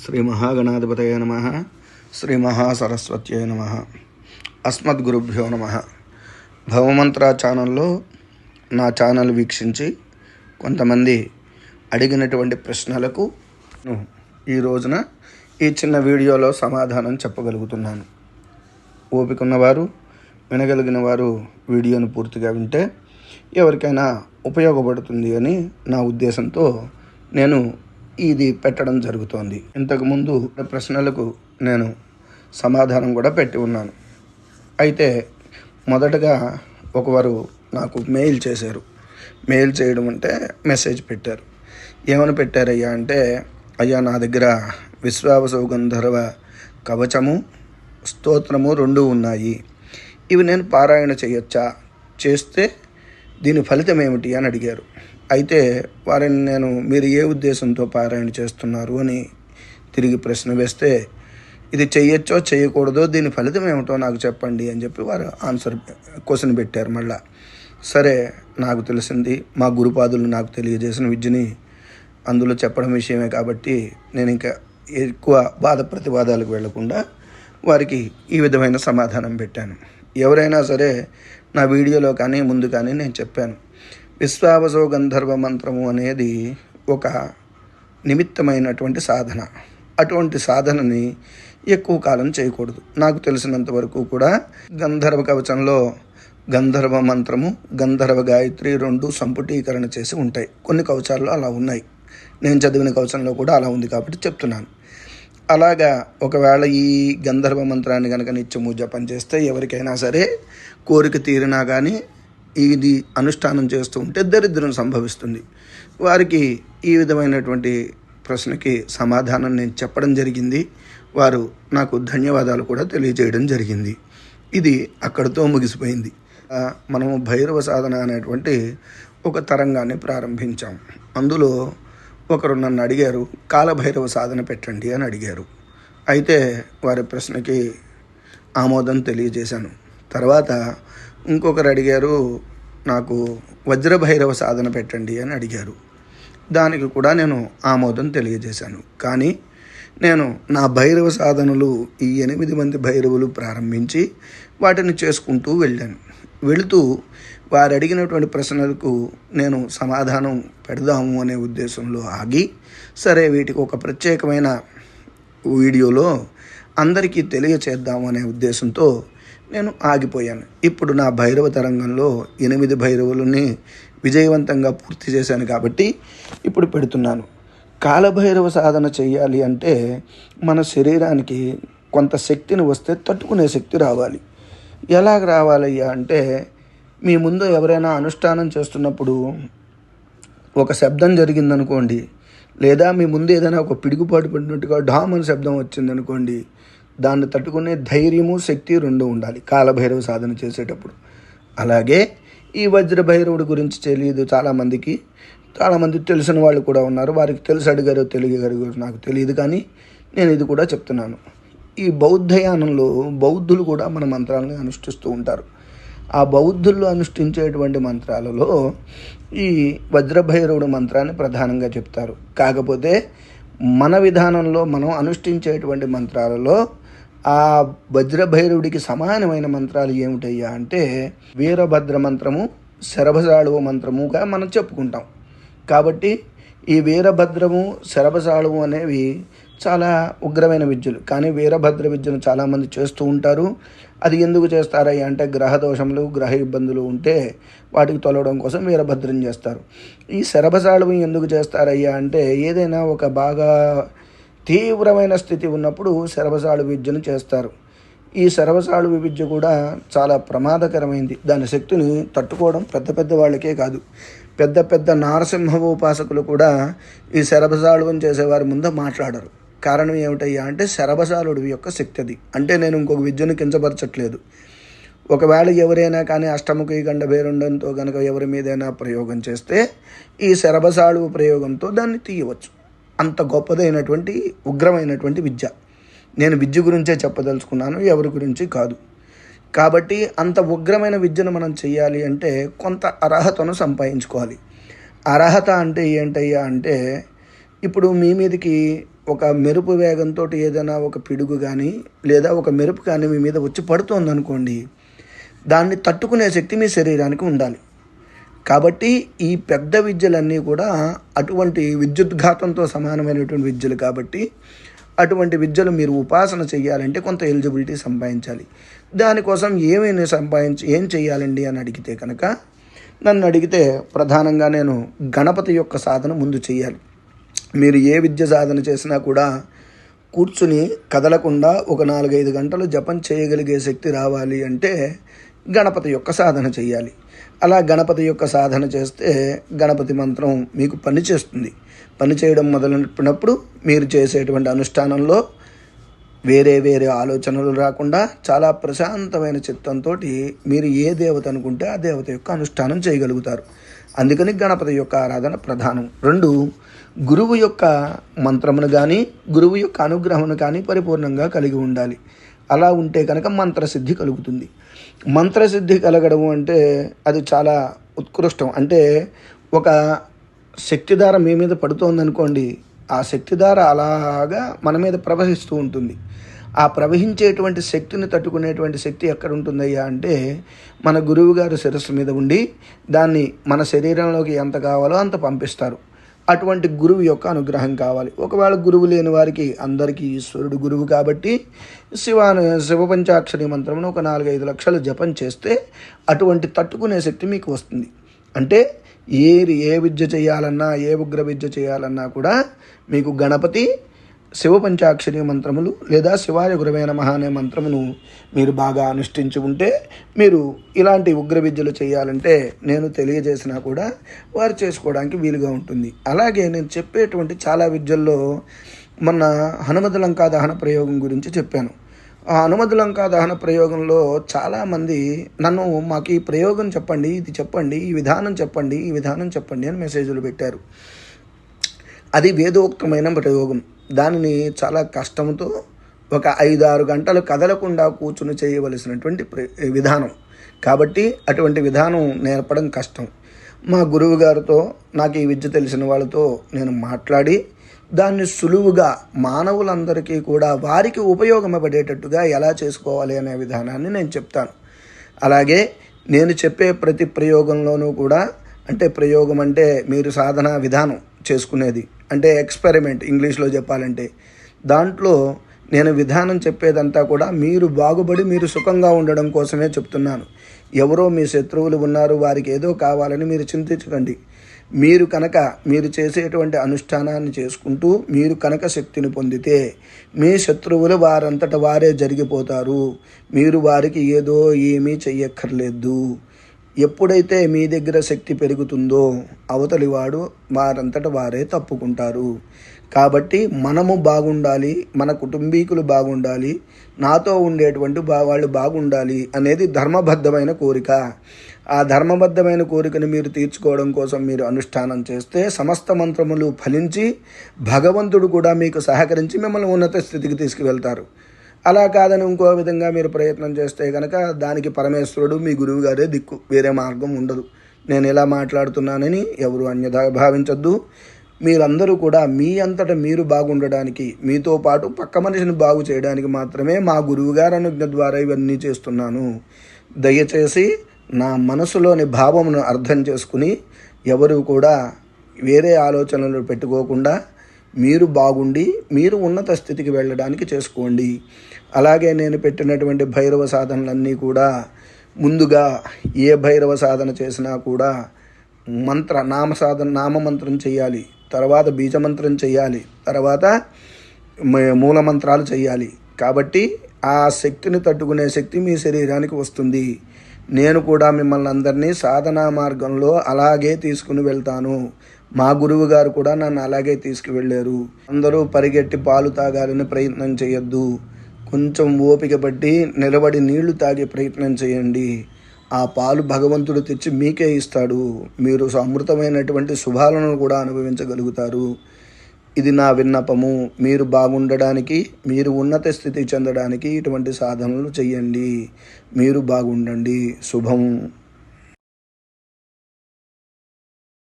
శ్రీ మహాగణాధిపతయ నమ. శ్రీ మహాసరస్వత్యై నమ. అస్మద్గురుభ్యో నమ. భవమంత్ర ఛానల్లో నా ఛానల్ వీక్షించి కొంతమంది అడిగినటువంటి ప్రశ్నలకు ఈ రోజున ఈ చిన్న వీడియోలో సమాధానం చెప్పగలుగుతున్నాను. ఓపిక ఉన్నవారు వినగలిగిన వారు వీడియోను పూర్తిగా వింటే ఎవరికైనా ఉపయోగపడుతుంది అని నా ఉద్దేశంతో నేను ఇది పెట్టడం జరుగుతోంది. ఇంతకుముందు ప్రశ్నలకు నేను సమాధానం కూడా పెట్టి ఉన్నాను. అయితే మొదటగా ఒకవారు నాకు మెయిల్ చేశారు. మెయిల్ చేయడం అంటే మెసేజ్ పెట్టారు. ఏమని పెట్టారయ్యా అంటే అయ్యా నా దగ్గర విశ్వావసవ గంధర్వ కవచము స్తోత్రము రెండు ఉన్నాయి. ఇవి నేను పారాయణ చేయొచ్చా? చేస్తే దీని ఫలితం ఏమిటి అని అడిగారు. అయితే వారిని నేను మీరు ఏ ఉద్దేశంతో పారాయణ చేస్తున్నారు అని తిరిగి ప్రశ్న వేస్తే ఇది చెయ్యొచ్చో చేయకూడదో దీని ఫలితం ఏమిటో నాకు చెప్పండి అని చెప్పి వారు ఆన్సర్ క్వశ్చన్ పెట్టారు మళ్ళా. సరే నాకు తెలిసింది మా గురుపాదులు నాకు తెలియజేసిన విద్యని అందులో చెప్పడం విషయమే కాబట్టి నేను ఇంకా ఎక్కువ బాధ ప్రతివాదాలకు వెళ్ళకుండా వారికి ఈ విధమైన సమాధానం పెట్టాను. ఎవరైనా సరే నా వీడియోలో కానీ ముందు కానీ నేను చెప్పాను. విశ్వావసో గంధర్వ మంత్రము అనేది ఒక నిమిత్తమైనటువంటి సాధన. అటువంటి సాధనని ఎక్కువ కాలం చేయకూడదు. నాకు తెలిసినంత వరకు కూడా గంధర్వ కవచంలో గంధర్వ మంత్రము గంధర్వ గాయత్రి రెండు సంపుటీకరణ చేసి ఉంటాయి. కొన్ని కవచాల్లో అలా ఉన్నాయి. నేను చదివిన కవచంలో కూడా అలా ఉంది కాబట్టి చెప్తున్నాను. అలాగా ఒకవేళ ఈ గంధర్వ మంత్రాన్ని కనుక నిత్యము జపం చేస్తే ఎవరికైనా సరే కోరిక తీరినా కానీ ఇది అనుష్ఠానం చేస్తూ ఉంటే దరిద్రం సంభవిస్తుంది. వారికి ఈ విధమైనటువంటి ప్రశ్నకి సమాధానం నేను చెప్పడం జరిగింది. వారు నాకు ధన్యవాదాలు కూడా తెలియజేయడం జరిగింది. ఇది అక్కడితో ముగిసిపోయింది. మనము భైరవ సాధన అనేటువంటి ఒక తరంగాన్ని ప్రారంభించాం. అందులో ఒకరు నన్ను అడిగారు కాలభైరవ సాధన పెట్టండి అని అడిగారు. అయితే వారి ప్రశ్నకి ఆమోదం తెలియజేశాను. తర్వాత ఇంకొకరు అడిగారు నాకు వజ్రభైరవ సాధన పెట్టండి అని అడిగారు. దానికి కూడా నేను ఆమోదం తెలియజేశాను. కానీ నేను నా భైరవ సాధనలు ఈ ఎనిమిది మంది భైరవులు ప్రారంభించి వాటిని చేసుకుంటూ వెళ్ళాను. వెళుతూ వారు అడిగినటువంటి ప్రశ్నలకు నేను సమాధానం పెడదాము అనే ఉద్దేశంలో ఆగి సరే వీటికి ఒక ప్రత్యేకమైన వీడియోలో అందరికీ తెలియచేద్దాము అనే ఉద్దేశంతో నేను ఆగిపోయాను. ఇప్పుడు నా భైరవ తరంగంలో ఎనిమిది భైరవులని విజయవంతంగా పూర్తి చేశాను కాబట్టి ఇప్పుడు పెడుతున్నాను. కాలభైరవ సాధన చేయాలి అంటే మన శరీరానికి కొంత శక్తిని వస్తే తట్టుకునే శక్తి రావాలి. ఎలాగ రావాలయ్యా అంటే మీ ముందు ఎవరైనా అనుష్ఠానం చేస్తున్నప్పుడు ఒక శబ్దం జరిగిందనుకోండి లేదా మీ ముందు ఏదైనా ఒక పిడుగుపాటు పడినట్టుగా ఢామ్ అని శబ్దం వచ్చిందనుకోండి దాన్ని తట్టుకునే ధైర్యము శక్తి రెండు ఉండాలి. కాలభైరవ సాధన చేసేటప్పుడు. అలాగే ఈ వజ్రభైరవుడి గురించి తెలియదు చాలామందికి. చాలామంది తెలిసిన వాళ్ళు కూడా ఉన్నారు. వారికి తెలిసి అడిగారో తెలియగారు నాకు తెలియదు కానీ నేను ఇది కూడా చెప్తున్నాను. ఈ బౌద్ధయానంలో బౌద్ధులు కూడా మన మంత్రాలను అనుష్ఠిస్తూ ఉంటారు. ఆ బౌద్ధుల్లో అనుష్ఠించేటువంటి మంత్రాలలో ఈ వజ్రభైరవుడు మంత్రాన్ని ప్రధానంగా చెప్తారు. కాకపోతే మన విధానంలో మనం అనుష్ఠించేటువంటి మంత్రాలలో ఆ వజ్రభైరవుడికి సమానమైన మంత్రాలు ఏమిటయ్యా అంటే వీరభద్ర మంత్రము శరభసాళువ మంత్రముగా మనం చెప్పుకుంటాం. కాబట్టి ఈ వీరభద్రము శరభసాళువు అనేవి చాలా ఉగ్రమైన విద్యలు. కానీ వీరభద్ర విద్యను చాలామంది చేస్తూ ఉంటారు. అది ఎందుకు చేస్తారయ్యా అంటే గ్రహ దోషములు గ్రహ ఇబ్బందులు ఉంటే వాటికి తొలగడం కోసం వీరభద్రం చేస్తారు. ఈ శరభసాళువు ఎందుకు చేస్తారయ్యా అంటే ఏదైనా ఒక బాగా తీవ్రమైన స్థితి ఉన్నప్పుడు శరభసాళు విద్యను చేస్తారు. ఈ శరభసాళు విద్య కూడా చాలా ప్రమాదకరమైంది. దాని శక్తిని తట్టుకోవడం పెద్ద పెద్ద వాళ్ళకే కాదు. పెద్ద పెద్ద నారసింహ ఉపాసకులు కూడా ఈ శరభసాళువుని చేసేవారి ముందు మాట్లాడరు. కారణం ఏమిటయ్యా అంటే శరభసాలుడి యొక్క శక్తి అది అంటే నేను ఇంకొక విద్యను కించపరచట్లేదు. ఒకవేళ ఎవరైనా కానీ అష్టముఖి గండ భేరుండంతో కనుక ఎవరి మీదైనా ప్రయోగం చేస్తే ఈ శరభసాళువు ప్రయోగంతో దాన్ని తీయవచ్చు. అంత గొప్పదైనటువంటి ఉగ్రమైనటువంటి విద్య. నేను విద్య గురించే చెప్పదలుచుకున్నాను ఎవరి గురించి కాదు. కాబట్టి అంత ఉగ్రమైన విద్యను మనం చేయాలి అంటే కొంత అర్హతను సంపాదించుకోవాలి. అర్హత అంటే ఏంటయ్యా అంటే ఇప్పుడు మీ మీదకి ఒక మెరుపు వేగంతో ఏదైనా ఒక పిడుగు కానీ లేదా ఒక మెరుపు కానీ మీ మీద వచ్చి పడుతోందనుకోండి దాన్ని తట్టుకునే శక్తి మీ శరీరానికి ఉండాలి. కాబట్టి ఈ పెద్ద విద్యలన్నీ కూడా అటువంటి విద్యుద్ఘాతంతో సమానమైనటువంటి విద్యలు కాబట్టి అటువంటి విద్యలు మీరు ఉపాసన చేయాలంటే కొంత ఎలిజిబిలిటీ సంపాదించాలి. దానికోసం ఏమైనా సంపాదించి ఏం చేయాలండి అని అడిగితే కనుక నన్ను అడిగితే ప్రధానంగా నేను గణపతి యొక్క సాధన ముందు చేయాలి మీరు ఏ విద్య సాధన చేసినా కూడా కూర్చుని కదలకుండా ఒక నాలుగైదు గంటలు జపం చేయగలిగే శక్తి రావాలి అంటే గణపతి యొక్క సాధన చేయాలి అలా గణపతి యొక్క సాధన చేస్తే గణపతి మంత్రం మీకు పనిచేస్తుంది పని చేయడం మొదలెట్టినప్పుడు మీరు చేసేటువంటి అనుష్ఠానంలో వేరే వేరే ఆలోచనలు రాకుండా చాలా ప్రశాంతమైన చిత్తంతో మీరు ఏ దేవత అనుకుంటే ఆ దేవత యొక్క అనుష్ఠానం చేయగలుగుతారు. అందుకని గణపతి యొక్క ఆరాధన ప్రధానం. రెండు గురువు యొక్క మంత్రమును కానీ గురువు యొక్క అనుగ్రహమును కానీ పరిపూర్ణంగా కలిగి ఉండాలి. అలా ఉంటే కనుక మంత్రసిద్ధి కలుగుతుంది. మంత్రసిద్ధి కలగడం అంటే అది చాలా ఉత్కృష్టం. అంటే ఒక శక్తిధార మీ మీద పడుతోందనుకోండి ఆ శక్తిధార అలాగా మన మీద ప్రవహిస్తూ ఉంటుంది. ఆ ప్రవహించేటువంటి శక్తిని తట్టుకునేటువంటి శక్తి ఎక్కడ ఉంటుందయ్యా అంటే మన గురువుగారు శిరస్సు మీద ఉండి దాన్ని మన శరీరంలోకి ఎంత కావాలో అంత పంపిస్తారు. అటువంటి గురువు యొక్క అనుగ్రహం కావాలి. ఒకవేళ గురువు లేని వారికి అందరికీ ఈశ్వరుడు గురువు కాబట్టి శివాను శివపంచాక్షరి మంత్రమును ఒక నాలుగైదు లక్షలు జపం చేస్తే అటువంటి తట్టుకునే శక్తి మీకు వస్తుంది. అంటే ఏ ఏ విద్య చేయాలన్నా ఏ ఉగ్ర విద్య చేయాలన్నా కూడా మీకు గణపతి శివపంచాక్షరి మంత్రములు లేదా శివాయ గురవే నమ అనే మంత్రమును మీరు బాగా అనుష్ఠించి ఉంటే మీరు ఇలాంటి ఉగ్ర విద్యలు చేయాలంటే నేను తెలియజేసినా కూడా వారు చేసుకోవడానికి వీలుగా ఉంటుంది. అలాగే నేను చెప్పేటువంటి చాలా విద్యల్లో మొన్న హనుమతి లంకా దహన ప్రయోగం గురించి చెప్పాను. ఆ హనుమతి లంకా దహన ప్రయోగంలో చాలామంది నన్ను మాకు ఈ ప్రయోగం చెప్పండి ఇది చెప్పండి ఈ విధానం చెప్పండి ఈ విధానం చెప్పండి అని మెసేజ్లు పెట్టారు. అది వేదోక్తమైన ప్రయోగం. దానిని చాలా కష్టంతో ఒక ఐదు ఆరు గంటలు కదలకుండా కూర్చుని చేయవలసినటువంటి విధానం. కాబట్టి అటువంటి విధానం నేర్పడం కష్టం. మా గురువు గారితో నాకు ఈ విద్య తెలిసిన వాళ్ళతో నేను మాట్లాడి దాన్ని సులువుగా మానవులందరికీ కూడా వారికి ఉపయోగపడేటట్టుగా ఎలా చేసుకోవాలి అనే విధానాన్ని నేను చెప్తాను. అలాగే నేను చెప్పే ప్రతి ప్రయోగంలోనూ కూడా అంటే ప్రయోగం అంటే మీరు సాధన విధానం చేసుకునేది. అంటే ఎక్స్పెరిమెంట్ ఇంగ్లీష్లో చెప్పాలంటే. దాంట్లో నేను విధానం చెప్పేదంతా కూడా మీరు బాగుపడి మీరు సుఖంగా ఉండడం కోసమే చెప్తున్నాను. ఎవరో మీ శత్రువులు ఉన్నారు వారికి ఏదో కావాలని మీరు చింతించకండి. మీరు కనుక మీరు చేసేటువంటి అనుష్ఠానాన్ని చేసుకుంటూ మీరు కనుక శక్తిని పొందితే మీ శత్రువులు వారంతట వారే జరిగిపోతారు. మీరు వారికి ఏదో ఏమీ చెయ్యక్కర్లేదు. ఎప్పుడైతే మీ దగ్గర శక్తి పెరుగుతుందో అవతలి వాడు వారంతట వారే తప్పుకుంటారు. కాబట్టి మనము బాగుండాలి మన కుటుంబీకులు బాగుండాలి నాతో ఉండేటువంటి బా వాళ్ళు బాగుండాలి అనేది ధర్మబద్ధమైన కోరిక. ఆ ధర్మబద్ధమైన కోరికను మీరు తీర్చుకోవడం కోసం మీరు అనుష్ఠానం చేస్తే సమస్త మంత్రములు ఫలించి భగవంతుడు కూడా మీకు సహకరించి మిమ్మల్ని ఉన్నత స్థితికి తీసుకువెళ్తారు. అలా కాదని ఇంకో విధంగా మీరు ప్రయత్నం చేస్తే కనుక దానికి పరమేశ్వరుడు మీ గురువు గారే దిక్కు. వేరే మార్గం ఉండదు. నేను ఇలా మాట్లాడుతున్నానని ఎవరు అన్యదా భావించద్దు. మీరందరూ కూడా మీ అంతటా మీరు బాగుండడానికి మీతో పాటు పక్క మనిషిని బాగు చేయడానికి మాత్రమే మా గురువుగారు అనుజ్ఞ ద్వారా ఇవన్నీ చేస్తున్నాను. దయచేసి నా మనసులోని భావమును అర్థం చేసుకుని ఎవరు కూడా వేరే ఆలోచనలు పెట్టుకోకుండా మీరు బాగుండి మీరు ఉన్నత స్థితికి వెళ్ళడానికి చేసుకోండి. అలాగే నేను పెట్టినటువంటి భైరవ సాధనలన్నీ కూడా ముందుగా ఏ భైరవ సాధన చేసినా కూడా మంత్ర నామ సాధన నామమంత్రం చేయాలి. తర్వాత బీజమంత్రం చేయాలి. తర్వాత మూలమంత్రాలు చేయాలి. కాబట్టి ఆ శక్తిని తట్టుకునే శక్తి మీ శరీరానికి వస్తుంది. నేను కూడా మిమ్మల్ని అందరినీ సాధనా మార్గంలో అలాగే తీసుకుని వెళ్తాను. మా గురువు గారు కూడా నన్ను అలాగే తీసుకువెళ్ళారు. అందరూ పరిగెట్టి పాలు తాగాలని ప్రయత్నం చేయొద్దు. కొంచెం ఓపిక పట్టి నిలబడి నీళ్ళు తాగే ప్రయత్నం చేయండి. ఆ పాలు భగవంతుడు తెచ్చి మీకే ఇస్తాడు. మీరు అమృతమైనటువంటి శుభాలను కూడా అనుభవించగలుగుతారు. ఇది నా విన్నపము. మీరు బాగుండడానికి మీరు ఉన్నత స్థితి చెందడానికి ఇటువంటి సాధనలు చేయండి. మీరు బాగుండండి. శుభం.